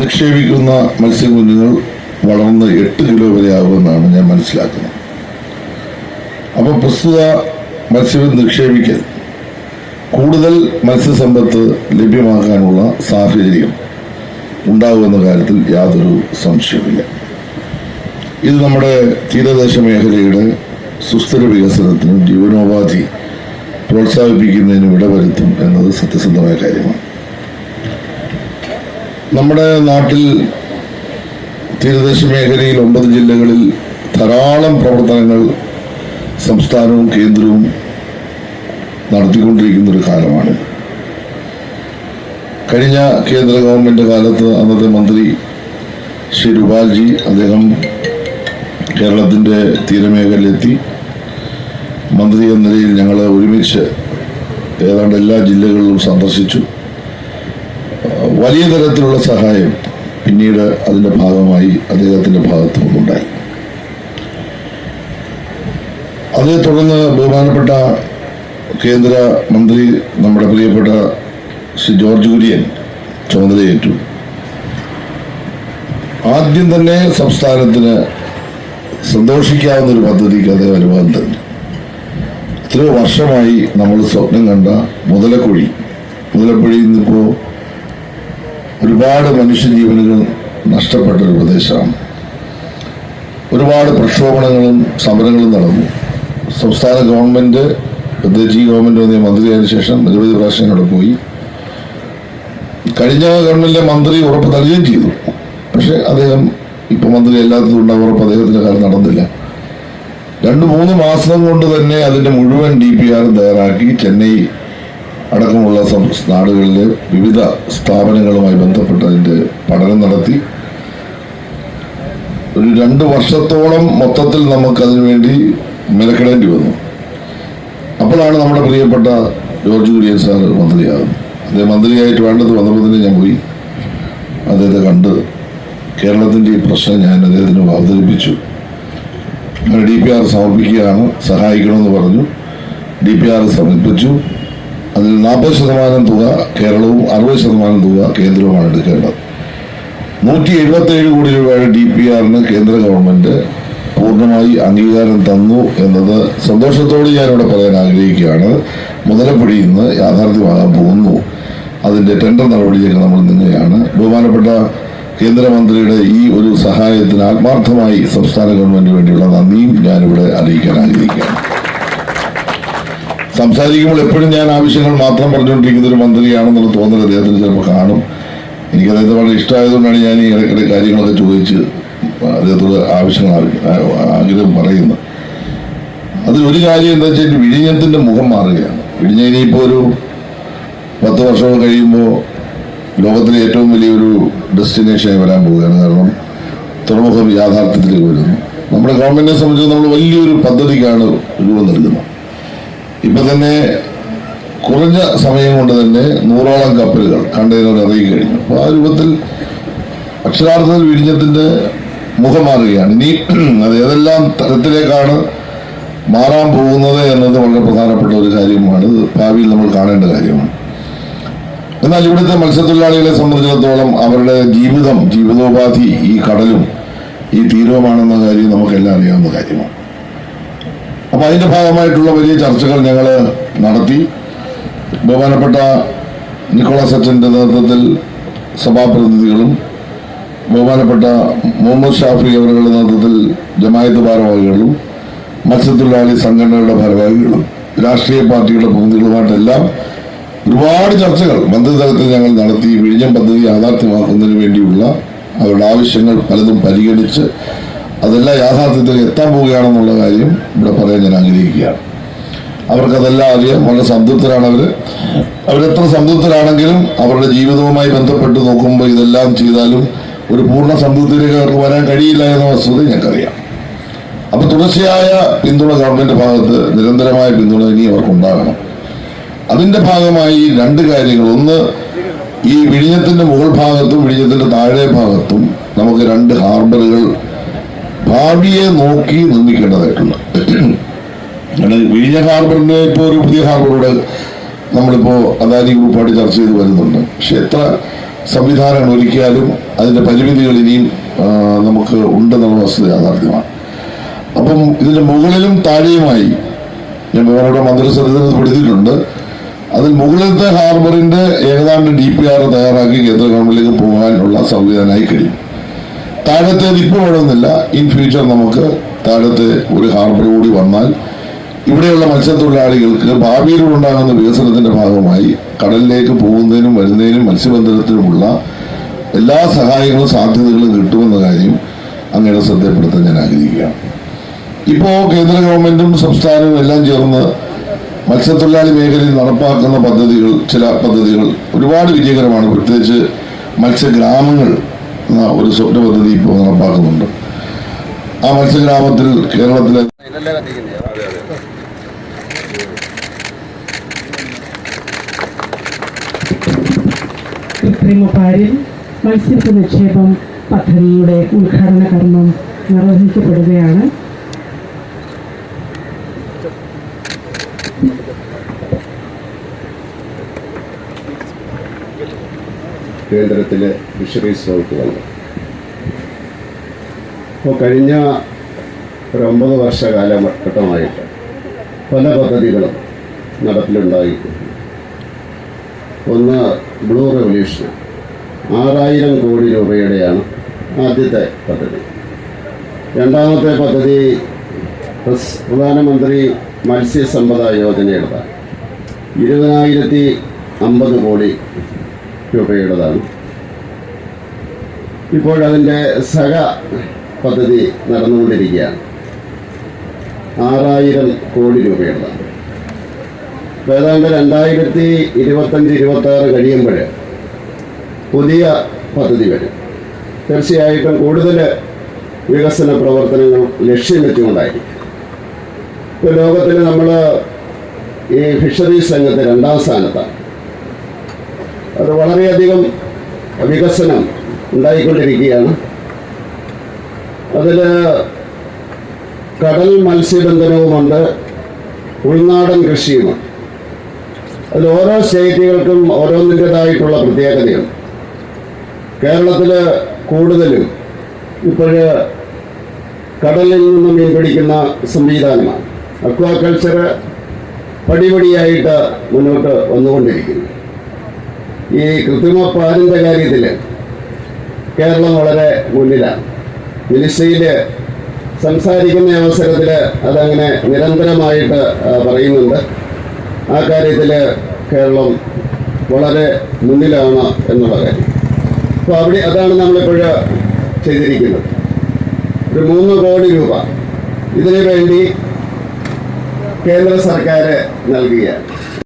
നിക്ഷേപിക്കുന്ന മത്സ്യക്കുഞ്ഞുങ്ങൾ വളർന്ന് എട്ട് കിലോ വരെ ആകുമെന്നാണ് ഞാൻ മനസ്സിലാക്കുന്നത്. അപ്പോൾ പ്രസ്തുത മത്സ്യം നിക്ഷേപിക്കൽ കൂടുതൽ മത്സ്യസമ്പത്ത് ലഭ്യമാക്കാനുള്ള സാഹചര്യം ഉണ്ടാകുമെന്ന കാര്യത്തിൽ യാതൊരു സംശയവുമില്ല. ഇത് നമ്മുടെ തീരദേശ മേഖലയുടെ സുസ്ഥിര വികസനത്തിനും ജീവനോപാധി പ്രോത്സാഹിപ്പിക്കുന്നതിനും ഇടവരുത്തും എന്നത് സത്യസന്ധമായ കാര്യമാണ്. നമ്മുടെ നാട്ടിൽ തീരദേശ മേഖലയിൽ ഒമ്പത് ജില്ലകളിൽ ധാരാളം പ്രവർത്തനങ്ങൾ സംസ്ഥാനവും കേന്ദ്രവും നടത്തിക്കൊണ്ടിരിക്കുന്ന ഒരു കാലമാണ്. കഴിഞ്ഞ കേന്ദ്ര ഗവൺമെന്റ് കാലത്ത് അന്നത്തെ മന്ത്രി ശ്രീ രൂപാൽജി അദ്ദേഹം കേരളത്തിന്റെ തീരമേഖലയിലെത്തി. മന്ത്രി എന്ന നിലയിൽ ഞങ്ങൾ ഒരുമിച്ച് ഏതാണ്ട് എല്ലാ ജില്ലകളിലും സന്ദർശിച്ചു. വലിയ തരത്തിലുള്ള സഹായം പിന്നീട് അതിന്റെ ഭാഗമായി അദ്ദേഹത്തിന്റെ ഭാഗത്തു നിന്നുണ്ടായി അതേ തുടർന്ന് ബഹുമാനപ്പെട്ട കേന്ദ്ര മന്ത്രി നമ്മുടെ പ്രിയപ്പെട്ട ശ്രീ ജോർജ് കുര്യൻ ചുമതലയേറ്റു. ആദ്യം തന്നെ സംസ്ഥാനത്തിന് സന്തോഷിക്കാവുന്ന ഒരു പദ്ധതിക്ക് അദ്ദേഹം അനുവാദം തന്നു. എത്രയോ വർഷമായി നമ്മൾ സ്വപ്നം കണ്ട മുതലക്കുഴി. മുതലക്കുഴി ഇന്നിപ്പോൾ ഒരുപാട് മനുഷ്യജീവനുകൾ നഷ്ടപ്പെട്ട ഒരു പ്രദേശമാണ്. ഒരുപാട് പ്രക്ഷോഭണങ്ങളും സമരങ്ങളും നടന്നു. സംസ്ഥാന ഗവൺമെന്റ് പ്രത്യേകിച്ച് ഈ ഗവൺമെന്റ് വന്ന മന്ത്രിയായതിനു ശേഷം നിരവധി പ്രാവശ്യം അവിടെ പോയി. കഴിഞ്ഞ ഗവൺമെന്റിലെ മന്ത്രി ഉറപ്പ് നൽകുകയും ചെയ്തു. പക്ഷേ അദ്ദേഹം ഇപ്പോൾ മന്ത്രി അല്ലാത്തത് കൊണ്ട് ഉറപ്പ് അദ്ദേഹത്തിന്റെ കാലം നടന്നില്ല. രണ്ട് മൂന്ന് മാസം കൊണ്ട് തന്നെ അതിന്റെ മുഴുവൻ ഡി പി ആർ തയ്യാറാക്കി ചെന്നൈ അടക്കമുള്ള നാടുകളിലെ വിവിധ സ്ഥാപനങ്ങളുമായി ബന്ധപ്പെട്ട് അതിന്റെ പഠനം നടത്തി. ഒരു രണ്ട് വർഷത്തോളം മൊത്തത്തിൽ നമുക്ക് അതിനു വേണ്ടി മെനക്കെടേണ്ടി വന്നു. അപ്പോഴാണ് നമ്മുടെ പ്രിയപ്പെട്ട ജോർജ് കുര്യൻ സാർ മന്ത്രിയാകുന്നത്. അദ്ദേഹം മന്ത്രിയായിട്ട് വേണ്ടത് വന്നപ്പോൾ തന്നെ ഞാൻ പോയി. അദ്ദേഹത്തെ കണ്ട് കേരളത്തിന്റെ ഈ പ്രശ്നം ഞാൻ അദ്ദേഹത്തിന് അവതരിപ്പിച്ചു. ഡി പി ആർ സമർപ്പിക്കുകയാണ് സഹായിക്കണമെന്ന് പറഞ്ഞു. ഡി പി ആർ സമർപ്പിച്ചു. അതിൽ നാൽപ്പത് ശതമാനം തുക കേരളവും അറുപത് ശതമാനം തുക കേന്ദ്രവുമാണ് എടുക്കേണ്ടത്. നൂറ്റി എഴുപത്തി ഏഴ് കോടി രൂപയുടെ ഡി പി ആറിന് കേന്ദ്ര ഗവൺമെന്റ് പൂർണമായി അംഗീകാരം തന്നു എന്നത് സന്തോഷത്തോടെ ഞാനിവിടെ പറയാൻ ആഗ്രഹിക്കുകയാണ്. മുതലപ്പൊടി ഇന്ന് യാഥാർത്ഥ്യമാകാൻ പോകുന്നു. അതിന്റെ ടെൻഡർ നടപടിയിലേക്ക് നമ്മൾ നീങ്ങുകയാണ്. ബഹുമാനപ്പെട്ട കേന്ദ്രമന്ത്രിയുടെ ഈ ഒരു സഹായത്തിന് ആത്മാർത്ഥമായി സംസ്ഥാന ഗവൺമെന്റിന് വേണ്ടിയുള്ള നന്ദിയും ഞാനിവിടെ അറിയിക്കാൻ ആഗ്രഹിക്കുകയാണ്. സംസാരിക്കുമ്പോൾ എപ്പോഴും ഞാൻ ആവശ്യങ്ങൾ മാത്രം പറഞ്ഞുകൊണ്ടിരിക്കുന്ന ഒരു മന്ത്രിയാണെന്നുള്ള തോന്നൽ അദ്ദേഹത്തിന് ചിലപ്പോൾ കാണും. എനിക്ക് അദ്ദേഹത്തെ വളരെ ഇഷ്ടമായതുകൊണ്ടാണ് ഞാൻ ഈ ഇടയ്ക്കിടെ കാര്യങ്ങളൊക്കെ ചോദിച്ച് അദ്ദേഹത്തോട് ആവശ്യങ്ങൾ ആഗ്രഹം പറയുന്നത്. അതിലൊരു കാര്യം എന്താ വെച്ചാൽ വിഴിഞ്ഞത്തിന്റെ മുഖം മാറുകയാണ്. വിഴിഞ്ഞ ഇനിയിപ്പോൾ ഒരു പത്ത് വർഷം കഴിയുമ്പോൾ ലോകത്തിലെ ഏറ്റവും വലിയൊരു ഡെസ്റ്റിനേഷനായി വരാൻ പോവുകയാണ്. കാരണം തുറമുഖം യാഥാർത്ഥ്യത്തിലേക്ക് വരുന്നു. നമ്മുടെ ഗവൺമെന്റിനെ സംബന്ധിച്ച് നമ്മൾ വലിയൊരു പദ്ധതിക്കാണ് രൂപം നൽകുന്നത്. ഇപ്പൊ തന്നെ കുറഞ്ഞ സമയം കൊണ്ട് തന്നെ നൂറോളം കപ്പലുകൾ കണ്ടെയ്നർ ഇറങ്ങി കഴിഞ്ഞു. അപ്പോൾ ആ രൂപത്തിൽ അക്ഷരാർത്ഥത്തിൽ വിഴിഞ്ഞത്തിന്റെ മുഖം മാറുകയാണ്. ഇനി അത് ഏതെല്ലാം തരത്തിലേക്കാണ് മാറാൻ പോകുന്നത് എന്നത് വളരെ പ്രധാനപ്പെട്ട ഒരു കാര്യമാണ്. ഭാവിയിൽ നമ്മൾ കാണേണ്ട കാര്യമാണ്. എന്നാൽ ഇവിടുത്തെ മത്സ്യത്തൊഴിലാളികളെ സംബന്ധിച്ചിടത്തോളം അവരുടെ ജീവിതം ജീവിതോപാധി ഈ കടലും ഈ തീരവുമാണെന്ന കാര്യം നമുക്കെല്ലാം അറിയാവുന്ന കാര്യമാണ്. അപ്പൊ അതിന്റെ ഭാഗമായിട്ടുള്ള വലിയ ചർച്ചകൾ ഞങ്ങൾ നടത്തി. ബഹുമാനപ്പെട്ട നിക്കോളാസ് അച്ഛന്റെ നേതൃത്വത്തിൽ സഭാപ്രതിനിധികളും ബഹുമാനപ്പെട്ട മുഹമ്മദ് ഷാഫി അവരുടെ നേതൃത്വത്തിൽ ജമായത്ത് ഭാരവാഹികളും മത്സ്യത്തൊഴിലാളി സംഘടനകളുടെ ഭാരവാഹികളും രാഷ്ട്രീയ പാർട്ടികളുടെ പ്രതിനിധികളുമായിട്ടെല്ലാം ഒരുപാട് ചർച്ചകൾ മന്ത്രിതലത്തിൽ ഞങ്ങൾ നടത്തി വിഴിഞ്ഞം പദ്ധതി യാഥാർത്ഥ്യമാക്കുന്നതിന് വേണ്ടിയുള്ള അവരുടെ ആവശ്യങ്ങൾ പലതും പരിഗണിച്ച് അതെല്ലാം യാഥാർത്ഥ്യത്തിൽ എത്താൻ പോവുകയാണെന്നുള്ള കാര്യം ഇവിടെ പറയാൻ ഞാൻ ആഗ്രഹിക്കുകയാണ്. അവർക്കതെല്ലാം അറിയാം. വളരെ സംതൃപ്തരാണ് അവർ അവരെത്ര സംതൃപ്തരാണെങ്കിലും അവരുടെ ജീവിതവുമായി ബന്ധപ്പെട്ട് നോക്കുമ്പോൾ ഇതെല്ലാം ചെയ്താലും ഒരു പൂർണ സംതൃപ്തിയിലേക്ക് അവർക്ക് വരാൻ കഴിയില്ല എന്ന വസ്തുത ഞങ്ങൾക്കറിയാം. അപ്പൊ തുടർച്ചയായ പിന്തുണ ഗവൺമെന്റ് ഭാഗത്ത് നിരന്തരമായ പിന്തുണ ഇനി അവർക്കുണ്ടാകണം. അതിന്റെ ഭാഗമായി രണ്ട് കാര്യങ്ങൾ. ഒന്ന് ഈ വിഴിഞ്ഞത്തിന്റെ മുകൾ ഭാഗത്തും വിഴിഞ്ഞത്തിന്റെ താഴെ ഭാഗത്തും നമുക്ക് രണ്ട് ഹാർബറുകൾ ഭാവിയെ നോക്കി നിർമ്മിക്കേണ്ടതായിട്ടുണ്ട് വിഴിഞ്ഞ ഹാർബറിന് ഇപ്പോൾ ഒരു പുതിയ ഹാർബറോട് നമ്മളിപ്പോൾ അദാനി ഗ്രൂപ്പായിട്ട് ചർച്ച ചെയ്ത് വരുന്നുണ്ട്. പക്ഷെ എത്ര സംവിധാനങ്ങൾ ഒരുക്കിയാലും അതിന്റെ പരിമിതികൾ ഇനിയും നമുക്ക് ഉണ്ടെന്നുള്ള വസ്തുത യാഥാർത്ഥ്യമാണ്. അപ്പം ഇതിന്റെ മുകളിലും താഴെയുമായി ഞാൻ വേറെ മന്ത്രിസഭയിൽ പെടുത്തിയിട്ടുണ്ട് അതിൽ മുകളിലത്തെ ഹാർബറിന്റെ ഏകദാണ്ട് ഡി പി ആർ തയ്യാറാക്കി കേന്ദ്ര ഗവൺമെന്റിലേക്ക് പോകാനുള്ള സംവിധാനമായി കഴിയും. താഴത്തേത് ഇപ്പോൾ വേണമെന്നില്ല. ഇൻ ഫ്യൂച്ചർ നമുക്ക് താഴത്തെ ഒരു ഹാർബർ കൂടി വന്നാൽ ഇവിടെയുള്ള മത്സ്യത്തൊഴിലാളികൾക്ക് ഭാവിയിലുണ്ടാകുന്ന വികസനത്തിന്റെ ഭാഗമായി കടലിലേക്ക് പോകുന്നതിനും വരുന്നതിനും മത്സ്യബന്ധനത്തിനുമുള്ള എല്ലാ സഹായങ്ങളും സാധ്യതകളും കിട്ടുമെന്ന കാര്യം അങ്ങയുടെ ശ്രദ്ധപ്പെടുത്താൻ ഞാൻ ആഗ്രഹിക്കുകയാണ്. ഇപ്പോൾ കേന്ദ്ര ഗവൺമെന്റും സംസ്ഥാനവും എല്ലാം ചേർന്ന് മത്സ്യത്തൊഴിലാളി മേഖലയിൽ നടപ്പാക്കുന്ന പദ്ധതികൾ ചില പദ്ധതികൾ ഒരുപാട് വിജയകരമാണ്. പ്രത്യേകിച്ച് മത്സ്യഗ്രാമങ്ങൾ എന്ന ഒരു സ്വപ്ന പദ്ധതി ഇപ്പോൾ നടപ്പാക്കുന്നുണ്ട് ആ മത്സ്യഗ്രാമത്തിൽ കേരളത്തിലെ കൃത്രിമപാരിൽ മത്സ്യത്വ നിക്ഷേപം പദ്ധതിയുടെ ഉദ്ഘാടന കർമ്മം നിർവഹിക്കപ്പെടുകയാണ്. കേന്ദ്രത്തിലെ ഫിഷറീസ് വകുപ്പ് വന്നു. അപ്പോൾ കഴിഞ്ഞ ഒരു ഒമ്പത് വർഷ കാലഘട്ടമായിട്ട് പല പദ്ധതികളും നടപ്പിലുണ്ടായി ഒന്ന് ബ്ലൂ റെവല്യൂഷൻ ആറായിരം കോടി രൂപയുടെയാണ് ആദ്യത്തെ പദ്ധതി. രണ്ടാമത്തെ പദ്ധതി പ്രധാനമന്ത്രി മത്സ്യസമ്പദ യോജനയുടേതാണ്. ഇരുപതിനായിരത്തി അമ്പത് കോടി രൂപയുടേതാണ് ഇപ്പോഴതിന്റെ സഹ പദ്ധതി നടന്നുകൊണ്ടിരിക്കുകയാണ്. ആറായിരം കോടി രൂപയുള്ളതാണ്. അപ്പോൾ ഏതാണ്ട് രണ്ടായിരത്തി ഇരുപത്തഞ്ച് ഇരുപത്തി ആറ് കഴിയുമ്പോൾ പുതിയ പദ്ധതി വരും. തീർച്ചയായിട്ടും കൂടുതൽ വികസന പ്രവർത്തനങ്ങൾ ലക്ഷ്യം വെച്ചുകൊണ്ടായിരിക്കും. ഇപ്പോൾ ലോകത്തിൽ നമ്മൾ ഈ ഫിഷറീസ് രംഗത്ത് രണ്ടാം സ്ഥാനത്താണ്. അത് വളരെയധികം വികസനം ഉണ്ടായിക്കൊണ്ടിരിക്കുകയാണ്. അതിൽ കടൽ മത്സ്യബന്ധനവുമുണ്ട് ഉൾനാടൻ കൃഷിയുമാണ് അതിൽ ഓരോ സ്റ്റേറ്റുകൾക്കും ഓരോന്നിന്റെതായിട്ടുള്ള പ്രത്യേകതയാണ് കേരളത്തിൽ കൂടുതലും ഇപ്പോഴ് കടലിൽ നിന്നും മീൻ പിടിക്കുന്ന സംവിധാനമാണ്. അക്വാകൾച്ചർ പടിപടിയായിട്ട് മുന്നോട്ട് വന്നുകൊണ്ടിരിക്കുന്നു. ഈ കൃത്രിമ പാലിന്റെ കാര്യത്തിൽ കേരളം വളരെ മുന്നിലാണ്. മിനിസ്ട്രിയിൽ സംസാരിക്കുന്ന അവസരത്തിൽ അതങ്ങനെ നിരന്തരമായിട്ട് പറയുന്നുണ്ട്. ആ കാര്യത്തിൽ കേരളം വളരെ മുന്നിലാണ് എന്നുള്ള കാര്യം. അപ്പോൾ അവിടെ അതാണ് നമ്മളിപ്പോൾ ചെയ്തിരിക്കുന്നത്. ഒരു മൂന്ന് കോടി രൂപ ഇതിനു വേണ്ടി കേന്ദ്ര സർക്കാർ നൽകുകയാണ്.